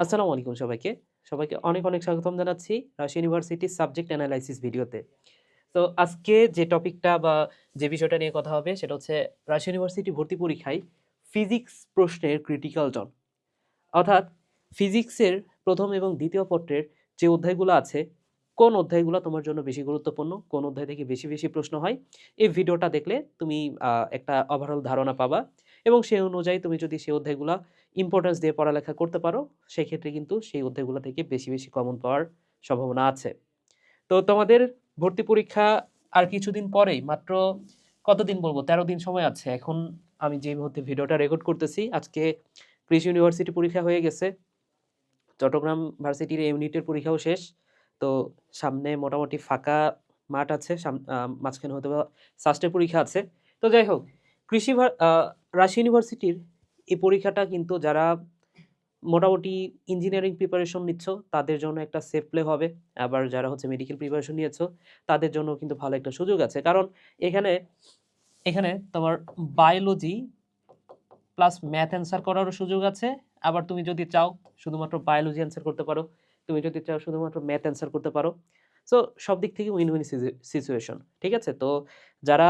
আসসালামু আলাইকুম সবাইকে। সবাইকে অনেক, অনেক স্বাগতম জানাচ্ছি রাজশাহী ইউনিভার্সিটির সাবজেক্ট অ্যানালাইসিস ভিডিওতে। তো আজকে যে টপিকটা বা যে বিষয়টা নিয়ে কথা হবে সেটা হচ্ছে রাজশাহী ইউনিভার্সিটি ভর্তি পরীক্ষায় ফিজিক্স প্রশ্নের ক্রিটিক্যাল জন। অর্থাৎ ফিজিক্সের প্রথম এবং দ্বিতীয় পত্রের যে অধ্যায়গুলো আছে, কোন অধ্যায়গুলো তোমার জন্য বেশি গুরুত্বপূর্ণ, কোন অধ্যায় থেকে বেশি, বেশি প্রশ্ন হয়, এই ভিডিওটা দেখলে তুমি একটা ওভারঅল ধারণা পাবা এবং সেই অনুযায়ী তুমি যদি সেই অধ্যায়গুলা ইম্পোর্টেন্স দিয়ে পড়ালেখা করতে পারো, সেক্ষেত্রে কিন্তু সেই অধ্যায়গুলো থেকে বেশি, বেশি কমন পাওয়ার সম্ভাবনা আছে। তো তোমাদের ভর্তি পরীক্ষা আর কিছুদিন পরেই মাত্র কতদিন বলব ১৩ দিন সময় আছে। এখন আমি যে মুহূর্তে ভিডিওটা রেকর্ড করতেছি আজকে কৃষি ইউনিভার্সিটি পরীক্ষা হয়ে গেছে। চট্টগ্রাম ভার্সিটির ইউনিটের পরীক্ষাও শেষ। তো সামনে মোটামুটি ফাঁকা মাঠ আছে। মাঝখানে হয়তোবা সাস্টের পরীক্ষা আছে। তো যাই হোক কৃষি আ ইউনিভার্সিটির এই পরীক্ষাটা কিন্তু যারা মোটামুটি ইঞ্জিনিয়ারিং প্রিপারেশন নিচ্ছ তাদের জন্য একটা সেফ প্লে হবে। আবার যারা হচ্ছে মেডিকেল প্রিপারেশন নিয়েছো তাদের জন্য কিন্তু ভালো একটা সুযোগ আছে। কারণ এখানে, এখানে তোমার বায়োলজি প্লাস ম্যাথ অ্যান্সার করারও সুযোগ আছে। আবার তুমি যদি চাও শুধুমাত্র বায়োলজি অ্যান্সার করতে পারো। তুমি যদি চাও শুধুমাত্র ম্যাথ অ্যান্সার করতে পারো। সো সব দিক থেকে উইন, উইন সিচুয়েশন। ঠিক আছে? তো যারা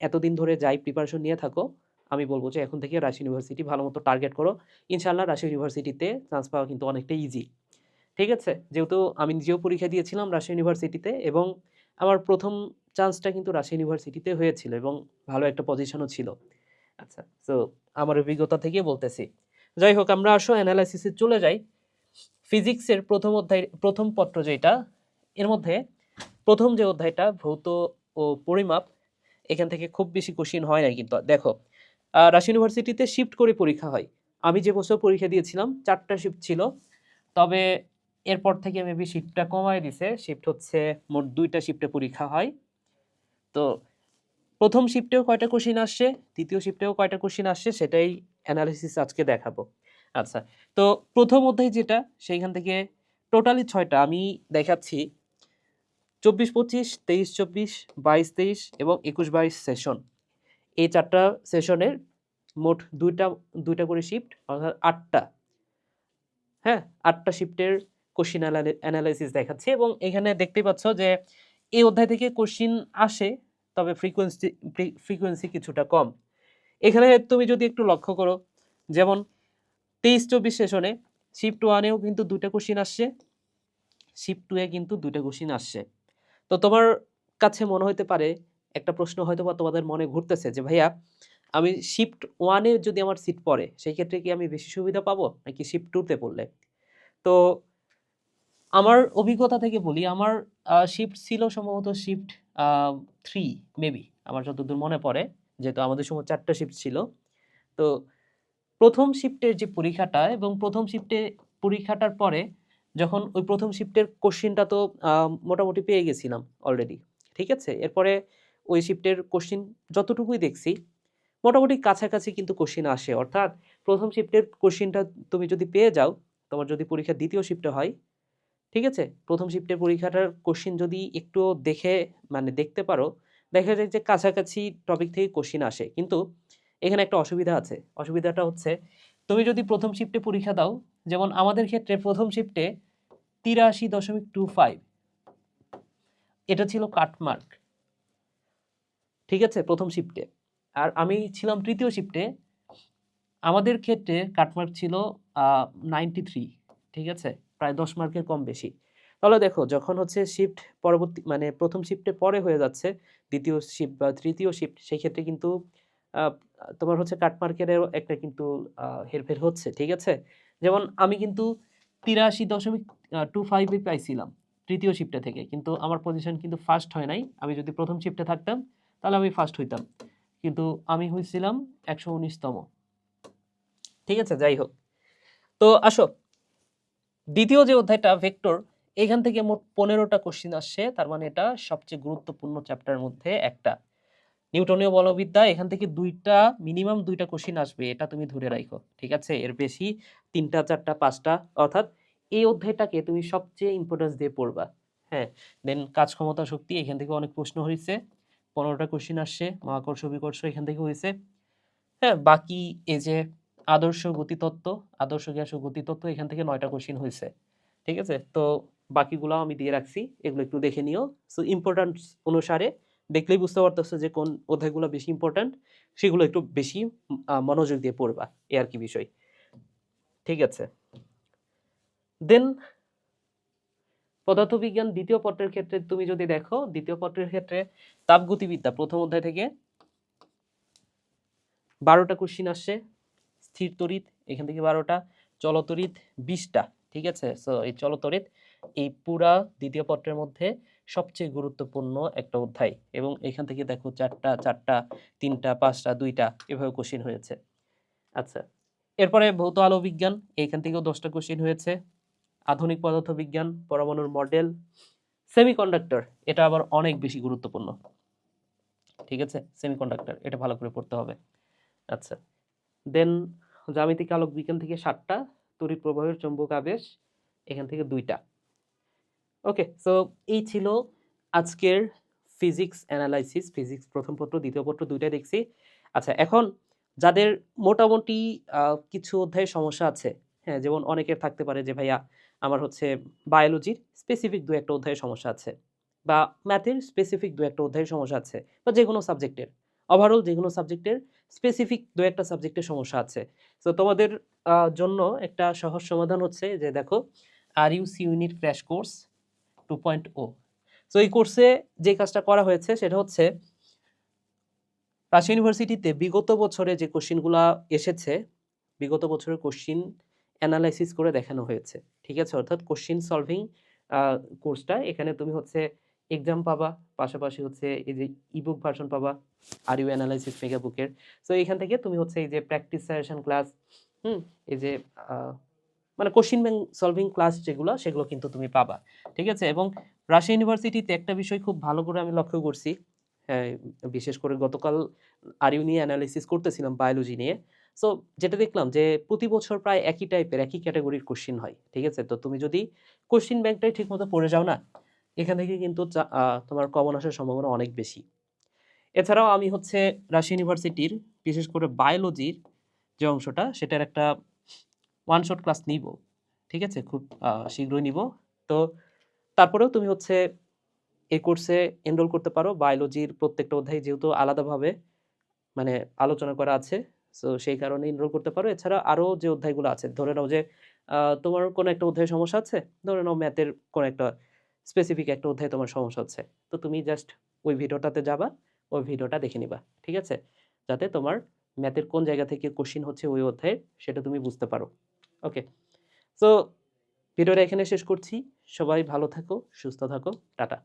এতদিন ধরে যাই প্রিপারেশন নিয়ে থাকো, আমি বলব যে এখন থেকে রাজশাহী ইউনিভার্সিটি ভালোমতো টার্গেট করো। ইনশাল্লাহ রাজশাহী ইউনিভার্সিটিতে চান্স পাওয়া কিন্তু অনেকটা ইজি। ঠিক আছে? যেহেতু আমি নিজেও পরীক্ষা দিয়েছিলাম রাজশাহী ইউনিভার্সিটিতে এবং আমার প্রথম চান্সটা কিন্তু রাজশাহী ইউনিভার্সিটিতে হয়েছিল এবং ভালো একটা পজিশনও ছিল। আচ্ছা, তো আমার অভিজ্ঞতা থেকে বলতেছি। যাই হোক আমরা আসো অ্যানালাইসিসে চলে যাই। ফিজিক্সের প্রথম অধ্যায় প্রথম পত্র যেটা, এর মধ্যে প্রথম যে অধ্যায়টা ভৌত ও পরিমাপ, এখান থেকে খুব বেশি কোশ্চেন হয় নাই কিন্তু। দেখো, রাজশাহী ইউনিভার্সিটিতে শিফট করে পরীক্ষা হয়। আমি যে বছর পরীক্ষা দিয়েছিলাম ৪ টা শিফট ছিল। তবে এরপর থেকে মেবি শিফটটা কমায় দিছে। শিফট হচ্ছে মোট ২ টা শিফটে পরীক্ষা হয়। তো প্রথম শিফটেও কয়টা কোশ্চিন আসছে, ২য় শিফটেও কয়টা কোশ্চেন আসছে সেটাই অ্যানালিসিস আজকে দেখাবো। আচ্ছা, তো প্রথম অধ্যায় যেটা সেইখান থেকে টোটালি ছয়টা আমি দেখাচ্ছি ২৪-২৫, ২৩-২৪, ২২-২৩ এবং ২১-২২ সেশন। এই ৪ টা সেশনের মোট ২ টা ২ টা করে শিফট অর্থাৎ ৮ টা। হ্যাঁ? ৮ টা শিফটের কোশ্চেন অ্যানালি অ্যানালাইসিস দেখাচ্ছি এবং এখানে দেখতেই পাচ্ছ যে এই অধ্যায় থেকে কোশ্চেন আসে, তবে ফ্রিকোয়েন্সি ফ্রি ফ্রিকোয়েন্সি কিছুটা কম। এখানে তুমি যদি একটু লক্ষ্য করো, যেমন ২৩-২৪ সেশনে শিফট 1 এও কিন্তু ২ টা কোশ্চেন আসছে। শিফট 2 এ কিন্তু ২ টা কোশ্চেন আসছে। তো তোমার কাছে মনে হইতে পারে একটা প্রশ্ন হয়তো বা তোমাদের মনে ঘুরতেছে যে, ভাইয়া, আমি শিফট ওয়ানে যদি আমার সিট পড়ে, সেই ক্ষেত্রে কি আমি বেশি সুবিধা পাবো নাকি শিফট টুতে পড়লে? তো, আমার অভিজ্ঞতা থেকে বলি, আমার শিফট ছিল সম্ভবত শিফট 3 মেবি আমার যতদূর মনে পড়ে। যেহেতু আমাদের সময় ৪ টা শিফট ছিল। তো, প্রথম শিফটের যে পরীক্ষাটা এবং প্রথম শিফটে পরীক্ষাটার পরে, যখন ওই প্রথম শিফটের কোশ্চেনটা তো মোটামুটি পেয়ে গেছিলাম অলরেডি। ঠিক আছে? এরপরে ওই শিফটের কোশ্চেন যতটুকুই দেখছি মোটামুটি কাছাকাছি কিন্তু কোশ্চেন আসে। অর্থাৎ প্রথম শিফটের কোশ্চেনটা তুমি যদি পেয়ে যাও, তোমার যদি পরীক্ষা দ্বিতীয় শিফটে হয়, ঠিক আছে? প্রথম শিফটের পরীক্ষাটার কোশ্চেন যদি একটু দেখে মানে দেখতে পারো, দেখা যায় যে কাছাকাছি টপিক থেকে কোশ্চেন আসে। কিন্তু এখানে একটা অসুবিধা আছে। অসুবিধাটা হচ্ছে তুমি যদি প্রথম শিফটে পরীক্ষা দাও, যেমন আমাদের ক্ষেত্রে ১ম শিফটে ৮৩.25 এটা ছিল কাট মার্ক। ঠিক আছে? প্রথম শিফটে। আর আমি ছিলাম তৃতীয় শিফটে। আমাদের ক্ষেত্রে কাটমার্ক ছিল, আ 93 ঠিক আছে? প্রায় ১০ মার্কের কম বেশি। তাহলে দেখো, যখন হচ্ছে শিফট পরবর্তী মানে প্রথম শিফটে পরে হয়ে যাচ্ছে, দ্বিতীয় শিফট বা তৃতীয় শিফট সেই ক্ষেত্রে কিন্তু তোমার হচ্ছে কাটমার্কেরও একটা কিন্তু হেরফের হচ্ছে। ঠিক আছে? যেমন আমি কিন্তু ৮৩.২৫ এ পাইছিলাম, তৃতীয় শিফটে থেকে। কিন্তু আমার পজিশন কিন্তু ফার্স্ট হয় নাই। আমি যদি প্রথম শিফটে থাকতাম তাহলে আমি ফার্স্ট হইতাম। কিন্তু আমি হইছিলাম একশো তম। ঠিক আছে? যাই হোক। তো আসো দ্বিতীয় যে অধ্যায়টা ভেক্টর এখান থেকে মোট ১৫ টা কোশ্চেন আসছে। তার মানে এটা সবচেয়ে গুরুত্বপূর্ণ চ্যাপ্টারের মধ্যে একটা। নিউটনীয় বলবিদ্যা এখান থেকে দুইটা মিনিমাম ২ টা কোশ্চেন আসবে। এটা তুমি ধরে রাখো ঠিক আছে? এর বেশি ৩ টা, ৪ টা, ৫ টা অর্থাৎ এই অধ্যায়টাকে তুমি সবচেয়ে ইম্পোর্টেন্স দিয়ে পড়বা। হ্যাঁ? দেন কাজ ক্ষমতা শক্তি এখান থেকে অনেক প্রশ্ন হইছে। ১৫ টা কোশ্চেন আসছে। মহাকর্ষ, বিকর্ষ এখান থেকে হইছে। হ্যাঁ? বাকি এই যে আদর্শ গতিতত্ত্ব, আদর্শ গ্যাস ও গতিতত্ত্ব, এখান থেকে নয়টা কোশ্চিন হয়েছে ঠিক আছে তো বাকিগুলো আমি দিয়ে রাখছি, এগুলো একটু দেখে নিও সো ইম্পর্ট্যান্ট অনুসারে দেখলেই বুঝতে পারতেছো যে কোন অধ্যায়গুলো বেশি ইম্পর্ট্যান্ট সেগুলো একটু বেশি মনোযোগ দিয়ে পড়বা, এ আর কি বিষয় ঠিক আছে দেন পদার্থবিজ্ঞান দ্বিতীয় পত্রের ক্ষেত্রে তুমি যদি দেখো, দ্বিতীয় পত্রের ক্ষেত্রে তাপগতিবিদ্যা প্রথম অধ্যায় থেকে বারোটা কোশ্চিন আসছে, স্থির তড়িৎ, এখান থেকে বারোটা, চলতড়িৎ বিশটা, ঠিক আছে? সো এই চলতড়িৎ, এই পুরা দ্বিতীয় পত্রের মধ্যে সবচেয়ে গুরুত্বপূর্ণ একটা অধ্যায় এবং এখান থেকে দেখো চারটা চারটা, তিনটা, পাঁচটা, দুইটা, এভাবে কোশ্চিন হয়েছে। আচ্ছা এরপরে ভৌত আলো বিজ্ঞান এইখান থেকেও দশটা কোশ্চিন হয়েছে। আধুনিক পদার্থবিজ্ঞান, পরমাণুর মডেল, সেমিকন্ডাক্টর, এটা আবার অনেক বেশি গুরুত্বপূর্ণ। ঠিক আছে? সেমিকন্ডাক্টর, এটা ভালো করে পড়তে হবে। আচ্ছা। দেন জ্যামিতিক আলোক বিজ্ঞান থেকে সাতটা, তড়িৎ প্রবাহের চৌম্বক আবেশ, এখান থেকে দুইটা। ওকে সো এই ছিল আজকের ফিজিক্স অ্যানালাইসিস ফিজিক্স প্রথম পত্র, দ্বিতীয় পত্র, দুইটাই দেখছি। আচ্ছা এখন যাদের মোটামুটি কিছু অধ্যায়ে সমস্যা আছে হ্যাঁ যেমন অনেকের থাকতে পারে যে, ভাইয়া আমার হচ্ছে বায়োলজির স্পেসিফিক দু একটা অধ্যায়ের সমস্যা আছে বা ম্যাথের স্পেসিফিক দু একটা অধ্যায়ের সমস্যা আছে বা যে কোনো সাবজেক্টের ওভারঅল যে কোনো সাবজেক্টের স্পেসিফিক দু একটা সাবজেক্টের সমস্যা আছে। তো তোমাদের জন্য একটা সহজ সমাধান হচ্ছে যে দেখো R U C unit crash course two point O তো এই কোর্সে যে কাজটা করা হয়েছে সেটা হচ্ছে রাজশাহী ইউনিভার্সিটিতে বিগত বছরে যে কোশ্চিনগুলো এসেছে, বিগত বছরের কোশ্চিন অ্যানালাইসিস করে দেখানো হয়েছে। ঠিক আছে? অর্থাৎ কোশ্চিন সলভিং কোর্সটা এখানে তুমি হচ্ছে এক্সাম পাবা, পাশাপাশি হচ্ছে এই যে ইবুক ভার্সন পাবা আর ইউ অ্যানালাইসিস মেগা বুকের সো এখান থেকে তুমি হচ্ছে এই যে প্র্যাকটিস সাজেশন ক্লাস হুম, এই যে মানে কোশ্চিন ব্যাংক সলভিং ক্লাস যেগুলো, সেগুলো কিন্তু তুমি পাবা। ঠিক আছে? এবং রাশিয়া ইউনিভার্সিটিতে একটা বিষয় খুব ভালো করে আমি লক্ষ্য করছি হ্যাঁ বিশেষ করে গতকাল আর ইউ নিয়ে অ্যানালাইসিস করতেছিলাম বায়োলজি নিয়ে। সো যেটা দেখলাম যে প্রতি বছর প্রায় একই টাইপের একই ক্যাটাগরির কোশ্চিন হয়, ঠিক আছে? তো তুমি যদি কোশ্চিন ব্যাংকটাই ঠিক মতো পড়ে যাও না, এখান থেকে কিন্তু তোমার কমন আসার সম্ভাবনা অনেক বেশি। এছাড়াও আমি হচ্ছে রাজশাহী ইউনিভার্সিটির বিশেষ করে বায়োলজির যে অংশটা, সেটার একটা ওয়ান শট ক্লাস নিব, ঠিক আছে? খুব শীঘ্রই নিব। তো তারপরেও তুমি হচ্ছে এই কোর্সে এনরোল করতে পারো। বায়োলজির প্রত্যেকটা অধ্যায় যেহেতু আলাদাভাবে মানে আলোচনা করা আছে সো সেই কারণে এনরোল করতে পারো। এছাড়া আরও যে অধ্যায়গুলো আছে, ধরে নাও যে তোমার কোনো একটা অধ্যায়ে সমস্যা আছে? ধরে নাও ম্যাথের কোনো একটা স্পেসিফিক একটা অধ্যায়ে তোমার সমস্যা হচ্ছে। তো তুমি জাস্ট ওই ভিডিওটাতে যাবা, ওই ভিডিওটা দেখে নিবা, ঠিক আছে? যাতে তোমার ম্যাথের কোন জায়গা থেকে কোশ্চিন হচ্ছে ওই অধ্যায়ের সেটা তুমি বুঝতে পারো। ওকে সো ভিডিওটা এখানে শেষ করছি। সবাই ভালো থাকো, সুস্থ থাকো। টাটা।